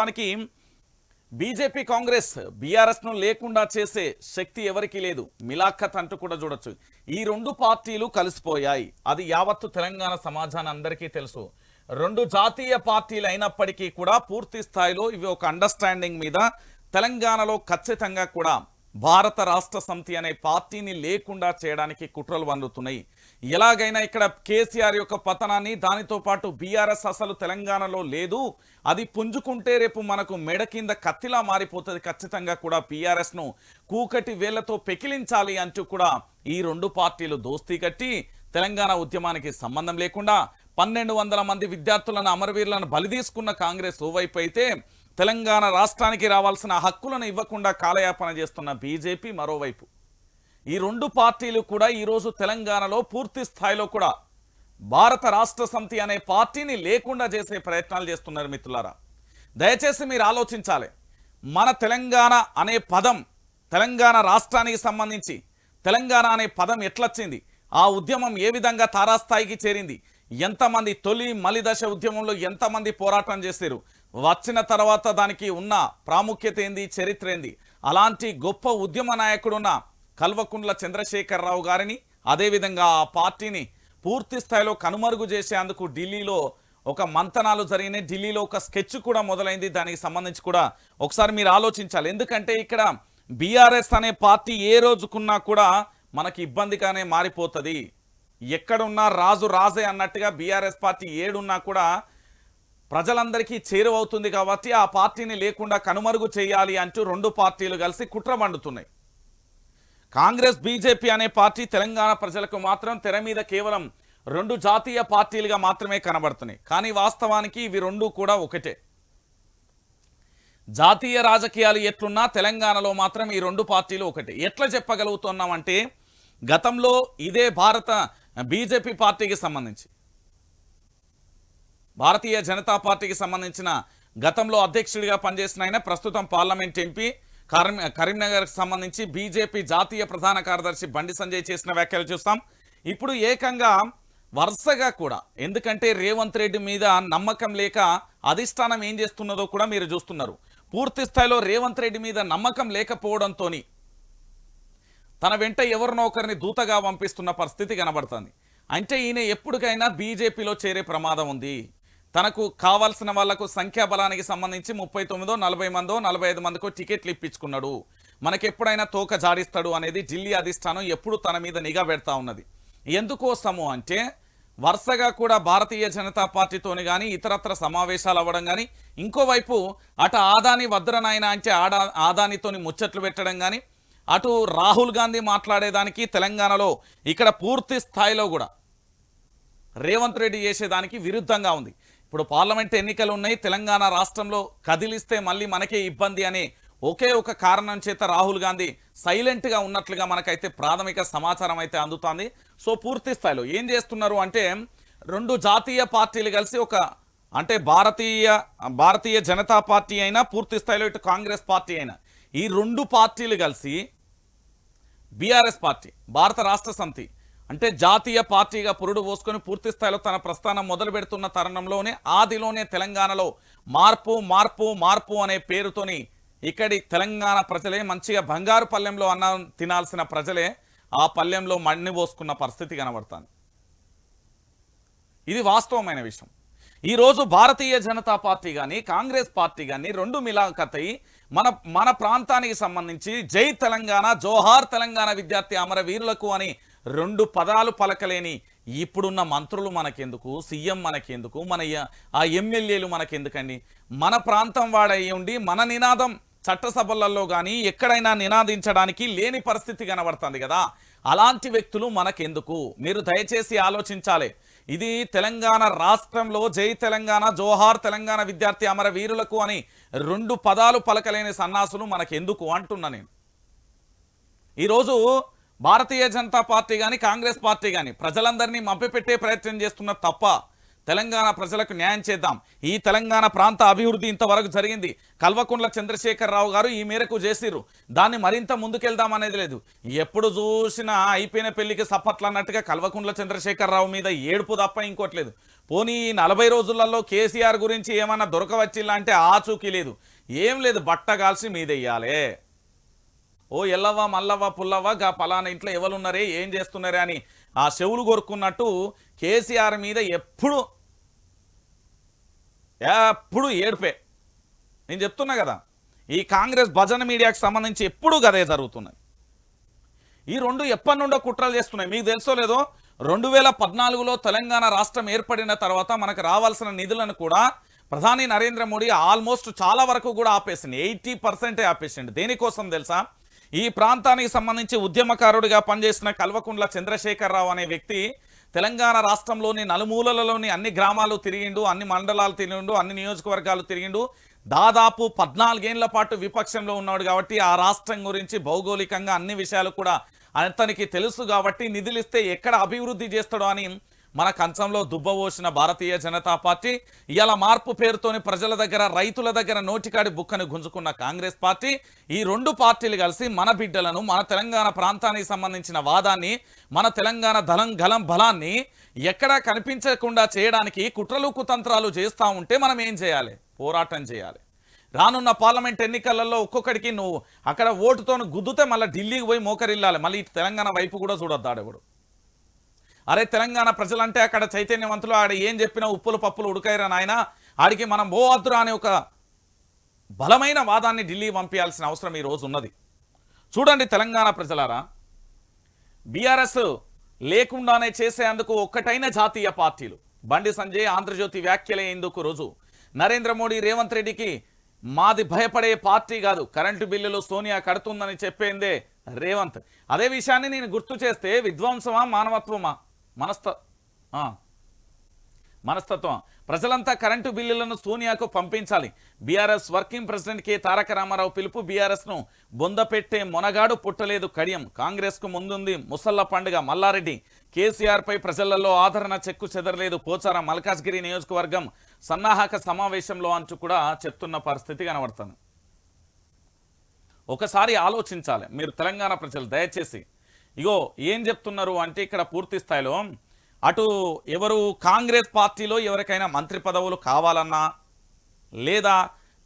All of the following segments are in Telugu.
వాస్తవానికి బీజేపీ కాంగ్రెస్ బీఆర్ఎస్ను లేకుండా చేసే శక్తి ఎవరికీ లేదు. మిలాఖత్ అంటూ కూడా చూడొచ్చు. ఈ రెండు పార్టీలు కలిసిపోయాయి. అది యావత్తు తెలంగాణ సమాజాన్ని అందరికీ తెలుసు. రెండు జాతీయ పార్టీలు అయినప్పటికీ కూడా పూర్తి స్థాయిలో ఇవి ఒక అండర్స్టాండింగ్ మీద తెలంగాణలో ఖచ్చితంగా కూడా భారత రాష్ట్ర సమితి అనే పార్టీని లేకుండా చేయడానికి కుట్రలు వండుతున్నాయి ఎలాగైనా ఇక్కడ కేసీఆర్ యొక్క పతనాన్ని దానితో పాటు బీఆర్ఎస్ అసలు తెలంగాణలో లేదు. అది పుంజుకుంటే రేపు మనకు మెడ కింద కత్తిలా మారిపోతుంది. ఖచ్చితంగా కూడా బీఆర్ఎస్ను కూకటి వేళ్ళతో పెకిలించాలి అంటూ కూడా ఈ రెండు పార్టీలు దోస్తీ కట్టి తెలంగాణ ఉద్యమానికి సంబంధం లేకుండా పన్నెండు వందల మంది విద్యార్థులను అమరవీరులను బలి తీసుకున్న కాంగ్రెస్ ఓవైపు అయితే తెలంగాణ రాష్ట్రానికి రావాల్సిన హక్కులను ఇవ్వకుండా కాలయాపన చేస్తున్న బీజేపీ మరోవైపు. ఈ రెండు పార్టీలు కూడా ఈరోజు తెలంగాణలో పూర్తి స్థాయిలో కూడా భారత రాష్ట్ర సమితి అనే పార్టీని లేకుండా చేసే ప్రయత్నాలు చేస్తున్నారు మిత్రులారా. దయచేసి మీరు ఆలోచించాలి. మన తెలంగాణ అనే పదం తెలంగాణ రాష్ట్రానికి సంబంధించి తెలంగాణ అనే పదం ఎట్లొచ్చింది? ఆ ఉద్యమం ఏ విధంగా తారాస్థాయికి చేరింది? ఎంతమంది తొలి మలిదశ ఉద్యమంలో ఎంతమంది పోరాటం చేశారు? వచ్చిన తర్వాత దానికి ఉన్న ప్రాముఖ్యత ఏంది చరిత్ర ఏంది? అలాంటి గొప్ప ఉద్యమ నాయకుడున్న కల్వకుండ్ల చంద్రశేఖరరావు గారిని అదేవిధంగా ఆ పార్టీని పూర్తి స్థాయిలో కనుమరుగు చేసేందుకు ఢిల్లీలో ఒక మంతనాలు జరిగినాయి. ఢిల్లీలో ఒక స్కెచ్ కూడా మొదలైంది. దానికి సంబంధించి కూడా ఒకసారి మీరు ఆలోచించాలి. ఎందుకంటే ఇక్కడ బీఆర్ఎస్ అనే పార్టీ ఏ రోజుకున్నా కూడా మనకి ఇబ్బందిగానే మారిపోతుంది. ఎక్కడున్నా రాజు రాజే అన్నట్టుగా బీఆర్ఎస్ పార్టీ ఏడున్నా కూడా ప్రజలందరికీ చేరువవుతుంది కాబట్టి ఆ పార్టీని లేకుండా కనుమరుగు చేయాలి అంటూ రెండు పార్టీలు కలిసి కుట్ర వండుతున్నాయి కాంగ్రెస్ బీజేపీ అనే పార్టీ తెలంగాణ ప్రజలకు మాత్రం తెర మీద కేవలం రెండు జాతీయ పార్టీలుగా మాత్రమే కనబడుతున్నాయి. కానీ వాస్తవానికి ఇవి రెండు కూడా ఒకటే. జాతీయ రాజకీయాలు ఎట్లున్నా తెలంగాణలో మాత్రం ఈ రెండు పార్టీలు ఒకటే. ఎట్లా చెప్పగలుగుతున్నామంటే గతంలో ఇదే భారత బీజేపీ పార్టీకి సంబంధించి. భారతీయ జనతా పార్టీకి సంబంధించిన గతంలో అధ్యక్షుడిగా పనిచేసిన ఆయన ప్రస్తుతం పార్లమెంట్ ఎంపీ. కరీం కరీంనగర్కి సంబంధించి బీజేపీ జాతీయ ప్రధాన కార్యదర్శి బండి సంజయ్ చేసిన వ్యాఖ్యలు చూస్తాం. ఇప్పుడు ఏకంగా వరుసగా కూడా ఎందుకంటే రేవంత్ రెడ్డి మీద నమ్మకం లేక అధిష్టానం ఏం చేస్తున్నదో కూడా మీరు చూస్తున్నారు. పూర్తి స్థాయిలో రేవంత్ రెడ్డి మీద నమ్మకం లేకపోవడంతోని తన వెంట ఎవరినో ఒకరిని దూతగా పంపిస్తున్న పరిస్థితి కనబడుతుంది. అంటే ఈయన ఎప్పటికైనా బీజేపీలో చేరే ప్రమాదం ఉంది. తనకు కావాల్సిన వాళ్ళకు సంఖ్యాబలానికి సంబంధించి ముప్పై తొమ్మిదో నలభై మందో నలభై ఐదు మందికో టికెట్లు ఇప్పించుకున్నాడు. మనకెప్పుడైనా తోక జాడిస్తాడు అనేది ఢిల్లీ అధిష్టానం ఎప్పుడు తన మీద నిఘా పెడతా ఉన్నది. ఎందుకోసము అంటే వరుసగా కూడా భారతీయ జనతా పార్టీతోని కానీ ఇతరత్ర సమావేశాలు అవ్వడం కానీ ఇంకోవైపు అటు ఆదాని వద్రనాయన అంటే ఆడా ఆదానితోని ముచ్చట్లు పెట్టడం కానీ అటు రాహుల్ గాంధీ మాట్లాడేదానికి తెలంగాణలో ఇక్కడ పూర్తి స్థాయిలో కూడా రేవంత్ రెడ్డి చేసేదానికి విరుద్ధంగా ఉంది. ఇప్పుడు పార్లమెంట్ ఎన్నికలు ఉన్నాయి తెలంగాణ రాష్ట్రంలో కదిలిస్తే మళ్ళీ మనకే ఇబ్బంది అని ఒకే ఒక కారణం చేత రాహుల్ గాంధీ సైలెంట్గా ఉన్నట్లుగా మనకైతే ప్రాథమిక సమాచారం అయితే అందుతోంది. సో పూర్తి స్థాయిలో ఏం చేస్తున్నారు అంటే రెండు జాతీయ పార్టీలు కలిసి ఒక అంటే భారతీయ భారతీయ జనతా పార్టీ అయినా పూర్తి స్థాయిలో ఇటు కాంగ్రెస్ పార్టీ అయినా ఈ రెండు పార్టీలు కలిసి బీఆర్ఎస్ పార్టీ భారత రాష్ట్ర సమితి అంటే జాతీయ పార్టీగా పురుడు పోసుకొని పూర్తి స్థాయిలో తన ప్రస్థానం మొదలు పెడుతున్న తరుణంలోనే ఆదిలోనే తెలంగాణలో మార్పు మార్పు మార్పు అనే పేరుతోని ఇక్కడి తెలంగాణ ప్రజలే మంచిగా బంగారు పల్లెంలో అన్నం తినాల్సిన ప్రజలే ఆ పల్లెంలో మణ్ణి పోసుకున్న పరిస్థితి కనబడుతుంది. ఇది వాస్తవమైన విషయం. ఈరోజు భారతీయ జనతా పార్టీ కానీ కాంగ్రెస్ పార్టీ కానీ రెండు మిలాఖతై మన మన ప్రాంతానికి సంబంధించి జై తెలంగాణ జోహార్ తెలంగాణ విద్యార్థి అమరవీరులకు అని రెండు పదాలు పలకలేని ఇప్పుడున్న మంత్రులు మనకెందుకు? సీఎం మనకెందుకు? మన య- ఆ ఎమ్మెల్యేలు మనకెందుకండి? మన ప్రాంతం వాడై ఉండి మన నినాదం చట్టసభలలో కానీ ఎక్కడైనా నినాదించడానికి లేని పరిస్థితి కనబడుతుంది కదా. అలాంటి వ్యక్తులు మనకెందుకు? మీరు దయచేసి ఆలోచించాలి. ఇది తెలంగాణ రాష్ట్రంలో జై తెలంగాణ జోహార్ తెలంగాణ విద్యార్థి అమర వీరులకు అని రెండు పదాలు పలకలేని సన్నాసులు మనకెందుకు అంటున్నా నేను. ఈరోజు భారతీయ జనతా పార్టీ కానీ కాంగ్రెస్ పార్టీ కానీ ప్రజలందరినీ మభ్యపెట్టే ప్రయత్నం చేస్తున్న తప్ప తెలంగాణ ప్రజలకు న్యాయం చేద్దాం. ఈ తెలంగాణ ప్రాంత అభివృద్ధి ఇంతవరకు జరిగింది. కల్వకుంట్ల చంద్రశేఖరరావు గారు ఈ మేరకు చేసిర్రు. దాన్ని మరింత ముందుకెళ్దాం అనేది లేదు. ఎప్పుడు చూసినా అయిపోయిన పెళ్ళికి సప్పట్లు అన్నట్టుగా కల్వకుంట్ల చంద్రశేఖరరావు మీద ఏడుపు తప్ప ఇంకోట్లేదు పోనీ ఈ నలభై రోజులలో కేసీఆర్ గురించి ఏమన్నా దొరకవచ్చిల్లా అంటే ఆచూకీ లేదు. ఏం లేదు బట్ట కాల్సి మీదెయ్యాలే. ఓ ఎల్లవ్వ మల్లవ్వ పుల్లవ్వ గా పలానా ఇంట్లో ఎవరున్నారే ఏం చేస్తున్నారే అని ఆ చెవులు కొరుక్కున్నట్టు కేసీఆర్ మీద ఎప్పుడు ఎప్పుడు ఏడుపే. నేను చెప్తున్నా కదా ఈ కాంగ్రెస్ భజన మీడియాకి సంబంధించి ఎప్పుడు గదే జరుగుతున్నది. ఈ రెండు ఎప్పటి నుండో కుట్రలు చేస్తున్నాయి. మీకు తెలుసో లేదో రెండు వేల పద్నాలుగులో తెలంగాణ రాష్ట్రం ఏర్పడిన తర్వాత మనకు రావాల్సిన నిధులను కూడా ప్రధాని నరేంద్ర మోడీ ఆల్మోస్ట్ చాలా వరకు కూడా ఆపేసింది ఎయిటీ పర్సెంటే ఆపేసిండు. దేనికోసం తెలుసా? ఈ ప్రాంతానికి సంబంధించి ఉద్యమకారుడిగా పనిచేసిన కల్వకుండ్ల చంద్రశేఖరరావు అనే వ్యక్తి తెలంగాణ రాష్ట్రంలోని నలుమూలలలోని అన్ని గ్రామాలు తిరిగిండు అన్ని మండలాలు తిరిగిండు అన్ని నియోజకవర్గాలు తిరిగిండు. దాదాపు పద్నాలుగేళ్ళ పాటు విపక్షంలో ఉన్నాడు కాబట్టి ఆ రాష్ట్రం గురించి భౌగోళికంగా అన్ని విషయాలు కూడా అతనికి తెలుసు కాబట్టి నిధులు ఇస్తే ఎక్కడ అభివృద్ధి చేస్తాడో అని మన కంచంలో దుబ్బవోసిన భారతీయ జనతా పార్టీ ఇవాళ మార్పు పేరుతోని ప్రజల దగ్గర రైతుల దగ్గర నోటికాడి బుక్కని గుంజుకున్న కాంగ్రెస్ పార్టీ ఈ రెండు పార్టీలు కలిసి మన బిడ్డలను మన తెలంగాణ ప్రాంతానికి సంబంధించిన వాదాన్ని మన తెలంగాణ ధనం గలం బలాన్ని ఎక్కడా కనిపించకుండా చేయడానికి కుట్రలు కుతంత్రాలు చేస్తూ ఉంటే మనం ఏం చేయాలి? పోరాటం చేయాలి. రానున్న పార్లమెంట్ ఎన్నికలలో ఒక్కొక్కడికి నువ్వు అక్కడ ఓటుతో గుద్దుతే మళ్ళీ ఢిల్లీకి పోయి మోకరిల్లాలి. మళ్ళీ తెలంగాణ వైపు కూడా చూడొద్దాడు ఇప్పుడు అరే తెలంగాణ ప్రజలంటే అక్కడ చైతన్యవంతులు ఆడ ఏం చెప్పినా ఉప్పులు పప్పులు ఉడకైరా నాయన. ఆడికి మనం పోవద్దురా అనే ఒక బలమైన వాదాన్ని ఢిల్లీ పంపించాల్సిన అవసరం ఈ రోజు ఉన్నది. చూడండి తెలంగాణ ప్రజలారా. బీఆర్ఎస్ లేకుండానే చేసేందుకు ఒక్కటైన జాతీయ పార్టీలు. బండి సంజయ్ ఆంధ్రజ్యోతి వ్యాఖ్యలయ్యేందుకు రోజు. నరేంద్ర మోడీ రేవంత్ రెడ్డికి మాది భయపడే పార్టీ కాదు. కరెంటు బిల్లులు సోనియా కడుతుందని చెప్పేందే రేవంత్. అదే విషయాన్ని నేను గుర్తు చేస్తే విధ్వంసమా మానవత్వమా? మనస్త ఆ. మనస్తత్వం. ప్రజలంతా కరెంటు బిల్లులను సోనియాకు పంపించాలి. BRS working president K Taraka Rama Rao పిలుపు బీఆర్ఎస్ను బొందపెట్టే మొనగాడు పుట్టలేదు కడియం. కాంగ్రెస్కు ముందుంది ముసల్ల పండుగ మల్లారెడ్డి. కేసీఆర్ పై ప్రజలలో ఆదరణ చెక్కు చెదరలేదు పోచారం మల్కాజ్గిరి నియోజకవర్గం సన్నాహక సమావేశంలో అంటూ కూడా చెప్తున్న పరిస్థితి కనబడుతుంది. ఒకసారి ఆలోచించాలి. మీరు తెలంగాణ ప్రజలు దయచేసి. ఇగో ఏం చెప్తున్నారు అంటే ఇక్కడ పూర్తి స్థాయిలో అటు ఎవరు కాంగ్రెస్ పార్టీలో ఎవరికైనా మంత్రి పదవులు కావాలన్నా లేదా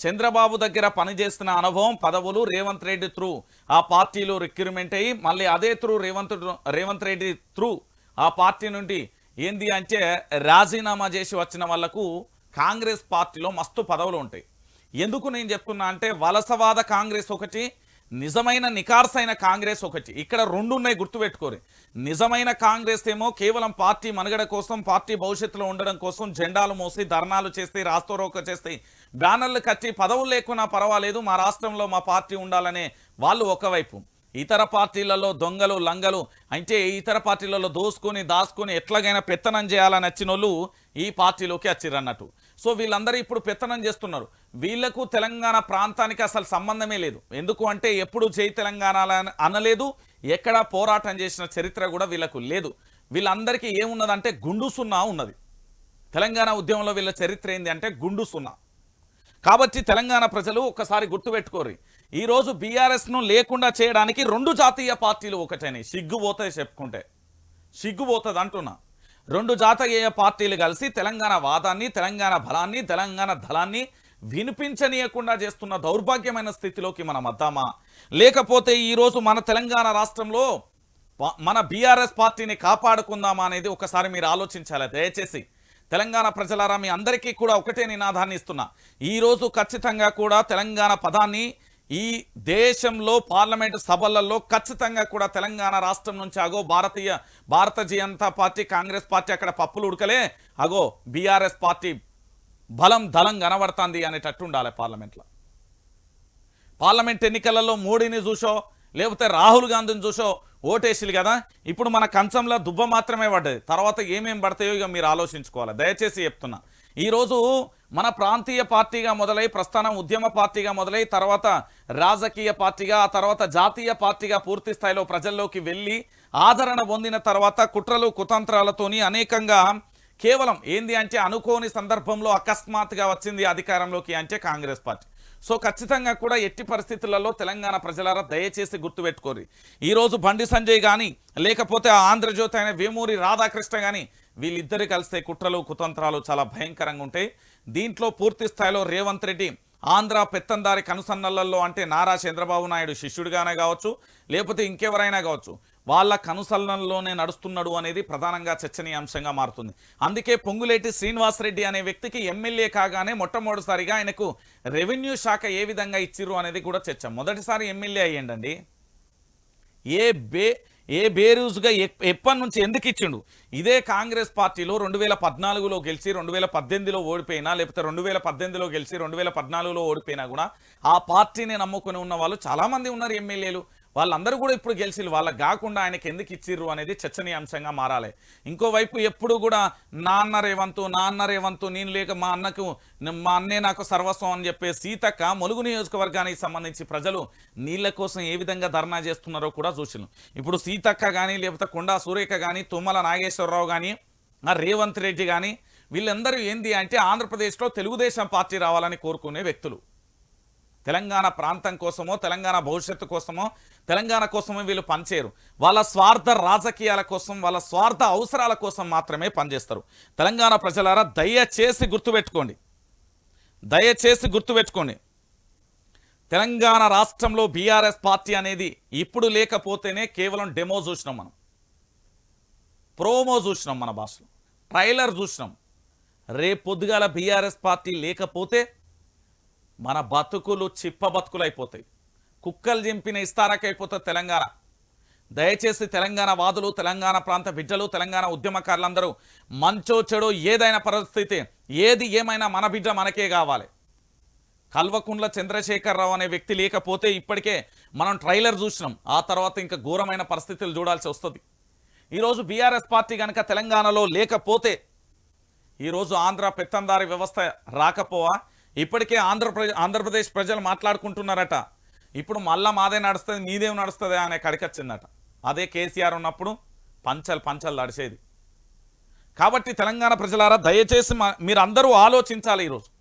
చంద్రబాబు దగ్గర పనిచేస్తున్న అనుభవం పదవులు రేవంత్ రెడ్డి త్రూ ఆ పార్టీలో రిక్రూట్మెంట్ అయ్యి మళ్ళీ అదే త్రూ రేవంత్ రేవంత్ రెడ్డి త్రూ ఆ పార్టీ నుండి ఏంది అంటే రాజీనామా చేసి వచ్చిన వాళ్ళకు కాంగ్రెస్ పార్టీలో మస్తు పదవులు ఉంటాయి. ఎందుకు నేను చెప్తున్నా అంటే వలసవాద కాంగ్రెస్ ఒకటి నిజమైన నికార్సైన కాంగ్రెస్ ఒకటి. ఇక్కడ రెండు ఉన్నాయి గుర్తుపెట్టుకోరు. నిజమైన కాంగ్రెస్ ఏమో కేవలం పార్టీ మనుగడ కోసం పార్టీ భవిష్యత్తులో ఉండడం కోసం జెండాలు మోసి ధర్నాలు చేస్తే రాస్తోరోక చేస్తే బ్యానర్లు కట్టి పదవులు లేకున్నా పర్వాలేదు మా రాష్ట్రంలో మా పార్టీ ఉండాలనే వాళ్ళు ఒకవైపు. ఇతర పార్టీలలో దొంగలు లంగలు అంటే ఇతర పార్టీలలో దోసుకొని దాచుకొని ఎట్లాగైనా పెత్తనం చేయాలని వచ్చిన ఈ పార్టీలోకి వచ్చిరన్నట్టు సో వీళ్ళందరూ ఇప్పుడు పెత్తనం చేస్తున్నారు. వీళ్ళకు తెలంగాణ ప్రాంతానికి అసలు సంబంధమే లేదు. ఎందుకు అంటే ఎప్పుడు జై తెలంగాణ అనలేదు ఎక్కడా పోరాటం చేసిన చరిత్ర కూడా వీళ్ళకు లేదు. వీళ్ళందరికీ ఏమున్నదంటే గుండు సున్నా ఉన్నది. తెలంగాణ ఉద్యమంలో వీళ్ళ చరిత్ర ఏంది అంటే గుండు సున్నా. కాబట్టి తెలంగాణ ప్రజలు ఒకసారి గుర్తుపెట్టుకోరు ఈరోజు బీఆర్ఎస్ను లేకుండా చేయడానికి రెండు జాతీయ పార్టీలు ఒకటేనే సిగ్గుపోతాయి చెప్పుకుంటే. సిగ్గుపోతుంది అంటున్నా. రెండు జాతీయ పార్టీలు కలిసి తెలంగాణ వాదాన్ని తెలంగాణ బలాన్ని తెలంగాణ దళాన్ని వినిపించనీయకుండా చేస్తున్న దౌర్భాగ్యమైన స్థితిలోకి మనం వద్దామా? లేకపోతే ఈరోజు మన తెలంగాణ రాష్ట్రంలో మన బీఆర్ఎస్ పార్టీని కాపాడుకుందామా అనేది ఒకసారి మీరు ఆలోచించాలి? దయచేసి తెలంగాణ ప్రజలారా మీ అందరికీ కూడా ఒకటే నినాదాన్ని ఇస్తున్నా. ఈరోజు ఖచ్చితంగా కూడా తెలంగాణ పదాన్ని ఈ దేశంలో పార్లమెంటు సభలలో ఖచ్చితంగా కూడా తెలంగాణ రాష్ట్రం నుంచి అగో భారతీయ భారత జనతా పార్టీ కాంగ్రెస్ పార్టీ అక్కడ పప్పులు ఉడకలే అగో బీఆర్ఎస్ పార్టీ బలం దళం కనబడుతుంది అనేటట్టు ఉండాలి పార్లమెంట్లో. పార్లమెంట్ ఎన్నికలలో మోడీని చూసో లేకపోతే రాహుల్ గాంధీని చూసో ఓటేసిలు కదా? ఇప్పుడు మన కంచంలో దుబ్బ మాత్రమే పడ్డది. తర్వాత ఏమేం పడతాయో ఇక మీరు ఆలోచించుకోవాలి. దయచేసి చెప్తున్నా. ఈరోజు మన ప్రాంతీయ పార్టీగా మొదలై ప్రస్థానం ఉద్యమ పార్టీగా మొదలై తర్వాత రాజకీయ పార్టీగా ఆ తర్వాత జాతీయ పార్టీగా పూర్తి స్థాయిలో ప్రజల్లోకి వెళ్ళి ఆదరణ పొందిన తర్వాత కుట్రలు కుతంత్రాలతోని అనేకంగా కేవలం ఏంది అంటే అనుకోని సందర్భంలో అకస్మాత్తుగా వచ్చింది అధికారంలోకి అంటే కాంగ్రెస్ పార్టీ. సో ఖచ్చితంగా కూడా ఎట్టి పరిస్థితులలో తెలంగాణ ప్రజలారా దయచేసి గుర్తుపెట్టుకోరు. ఈరోజు బండి సంజయ్ కానీ లేకపోతే ఆ ఆంధ్రజ్యోతి అయిన వేమూరి రాధాకృష్ణ కానీ వీళ్ళిద్దరు కలిస్తే కుట్రలు కుతంత్రాలు చాలా భయంకరంగా ఉంటాయి. దీంట్లో పూర్తి స్థాయిలో రేవంత్ రెడ్డి ఆంధ్ర పెత్తందారి కనుసన్నలలో అంటే నారా చంద్రబాబు నాయుడు శిష్యుడిగానే కావచ్చు లేకపోతే ఇంకెవరైనా కావచ్చు వాళ్ళ కనుసన్నల్లోనే నడుస్తున్నాడు అనేది ప్రధానంగా చర్చనీయాంశంగా మారుతుంది. అందుకే పొంగులేటి శ్రీనివాసరెడ్డి అనే వ్యక్తికి ఎమ్మెల్యే కాగానే మొట్టమొదటిసారిగా ఆయనకు రెవెన్యూ శాఖ ఏ విధంగా ఇచ్చిర్రు అనేది కూడా చర్చ. మొదటిసారి ఎమ్మెల్యే అయ్యండి ఏ బే ఏ బేరూజుగా ఎప్పటి నుంచి ఎందుకు ఇచ్చిండు? ఇదే కాంగ్రెస్ పార్టీలో రెండు వేల పద్నాలుగులో గెలిచి రెండు వేల పద్దెనిమిదిలో ఓడిపోయినా లేకపోతే రెండు వేల పద్దెనిమిదిలో గెలిచి రెండు వేల పద్నాలుగులో ఓడిపోయినా కూడా ఆ పార్టీని నమ్ముకుని ఉన్న వాళ్ళు చాలామంది ఉన్నారు ఎమ్మెల్యేలు. వాళ్ళందరూ కూడా ఇప్పుడు గెలిచి వాళ్ళకి కాకుండా ఆయనకి ఎందుకు ఇచ్చిర్రు అనేది చర్చనీయాంశంగా మారాలి. ఇంకోవైపు ఎప్పుడు కూడా నాన్న రేవంతు నాన్న రేవంతు నేను లేక మా అన్నకు మా అన్నే నాకు సర్వస్వం అని చెప్పే సీతక్క ములుగు నియోజకవర్గానికి సంబంధించి ప్రజలు నీళ్ళ కోసం ఏ విధంగా ధర్నా చేస్తున్నారో కూడా చూసినాం ఇప్పుడు సీతక్క కానీ లేకపోతే కొండా సూరేఖ కానీ తుమ్మల నాగేశ్వరరావు కానీ ఆ రేవంత్ రెడ్డి కానీ వీళ్ళందరూ ఏంది అంటే ఆంధ్రప్రదేశ్లో తెలుగుదేశం పార్టీ రావాలని కోరుకునే వ్యక్తులు. తెలంగాణ ప్రాంతం కోసమో తెలంగాణ భవిష్యత్తు కోసమో తెలంగాణ కోసమో వీళ్ళు పనిచేయరు. వాళ్ళ స్వార్థ రాజకీయాల కోసం వాళ్ళ స్వార్థ అవసరాల కోసం మాత్రమే పనిచేస్తారు. తెలంగాణ ప్రజలారా దయచేసి గుర్తుపెట్టుకోండి. దయచేసి గుర్తుపెట్టుకోండి. తెలంగాణ రాష్ట్రంలో బీఆర్ఎస్ పార్టీ అనేది ఇప్పుడు లేకపోతేనే కేవలం డెమో చూసినాం మనం. ప్రోమో చూసినాం మన భాషలో. ట్రైలర్ చూసినాం. రేపు పొద్దుగాల బీఆర్ఎస్ పార్టీ లేకపోతే మన బతుకులు చిప్ప బతుకులు అయిపోతాయి కుక్కలు చింపిన ఇస్తారకైపోతుంది తెలంగాణ. దయచేసి తెలంగాణ వాదులు తెలంగాణ ప్రాంత బిడ్డలు తెలంగాణ ఉద్యమకారులందరూ మంచో చెడో ఏదైనా పరిస్థితి ఏది ఏమైనా మన బిడ్డ మనకే కావాలి. కల్వకుండ్ల చంద్రశేఖరరావు అనే వ్యక్తి లేకపోతే ఇప్పటికే మనం ట్రైలర్ చూసినాం. ఆ తర్వాత ఇంకా ఘోరమైన పరిస్థితులు చూడాల్సి వస్తుంది. ఈరోజు బీఆర్ఎస్ పార్టీ కనుక తెలంగాణలో లేకపోతే ఈరోజు ఆంధ్ర పెత్తందారి వ్యవస్థ రాకపోవా? ఇప్పటికే ఆంధ్రప్రదేశ్ ఆంధ్రప్రదేశ్ ప్రజలు మాట్లాడుకుంటున్నారట. ఇప్పుడు మళ్ళా మాదే నడుస్తుంది మీదేం నడుస్తుంది అనే కడికొచ్చిందట. అదే కేసీఆర్ ఉన్నప్పుడు పంచలు పంచలు నడిచేది. కాబట్టి తెలంగాణ ప్రజలారా దయచేసి మీరందరూ ఆలోచించాలి ఈరోజు.